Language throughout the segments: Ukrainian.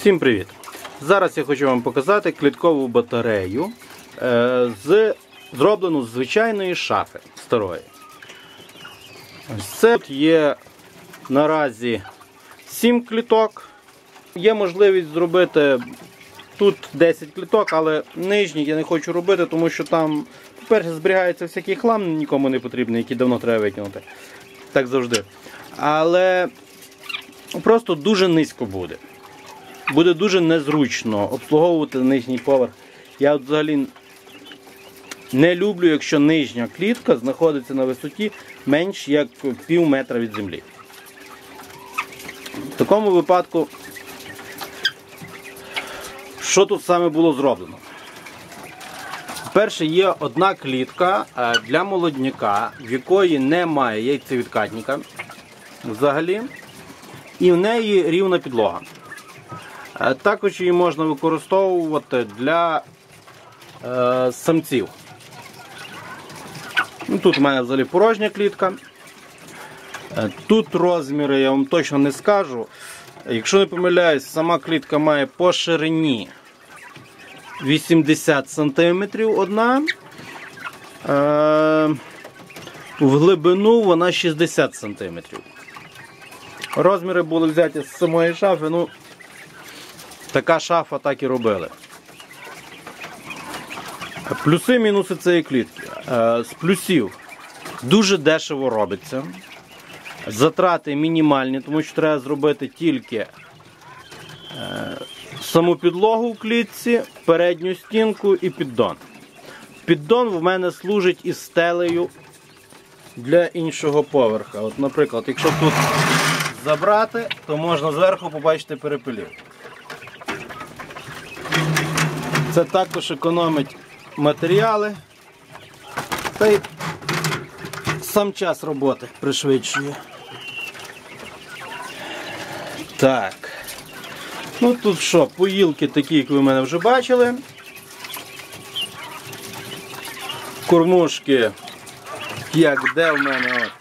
Всім привіт! Зараз я хочу вам показати кліткову батарею е, з, зроблену з звичайної шафи старої. Це тут є наразі 7 кліток. Є можливість зробити тут 10 кліток, але нижні я не хочу робити, тому що там, по-перше, зберігається всякий хлам, нікому не потрібний, який давно треба викинути. Так завжди. Але просто дуже низько буде буде дуже незручно обслуговувати нижній поверх. Я взагалі не люблю, якщо нижня клітка знаходиться на висоті менш як пів метра від землі. В такому випадку, що тут саме було зроблено? Перше, є одна клітка е, для молодняка, в якої немає яйцевідкатника взагалі, і в неї рівна підлога. Е, Також її можна використовувати для е, самців. Ну, Тут у мене взагалі порожня клітка. Е, Тут розміри я вам точно не скажу. Якщо не помиляюсь, сама клітка має по ширині 80 см одна. Е, в глибину вона 60 см. Розміри були взяті з самої шафи. ну Така шафа так і робили. Плюси мінуси цієї клітки. Е, З плюсів дуже дешево робиться. Затрати мінімальні, тому що треба зробити тільки е, саму підлогу в клітці, передню стінку і піддон. Піддон в мене служить із стелею для іншого поверха. От, Наприклад, якщо тут забрати, то можна зверху побачити перепилів. Це також економить матеріали та й сам час роботи пришвидшує. Так. Ну тут що, поїлки такі, як ви в мене вже бачили. Кормушки, як де в мене от.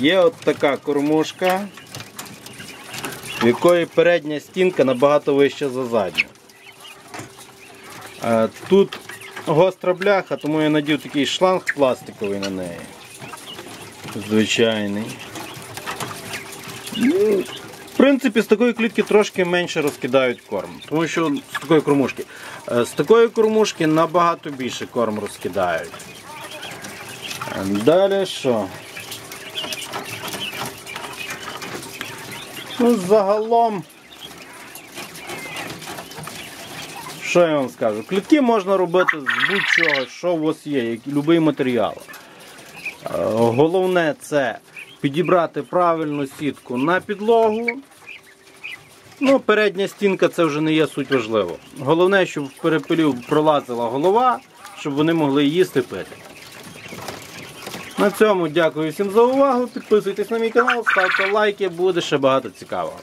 Є от така кормушка, в якої передня стінка набагато вища за задню. Тут гостра бляха, тому я надів такий шланг пластиковий на неї. Звичайний. Ну, В принципі, з такої клітки трошки менше розкидають корм. Тому що з такої кормушки. Е, З такої кормушки набагато більше корм розкидають. Далі що? Ну, загалом. Що я вам скажу? Клітки можна робити з будь-чого, що у вас є, як- будь-який матеріал. Е, Головне це підібрати правильну сітку на підлогу. Ну, передня стінка це вже не є суть важливо. Головне, щоб в перепилів пролазила голова, щоб вони могли їсти пити. На цьому дякую всім за увагу. Підписуйтесь на мій канал, ставте лайки, буде ще багато цікавого.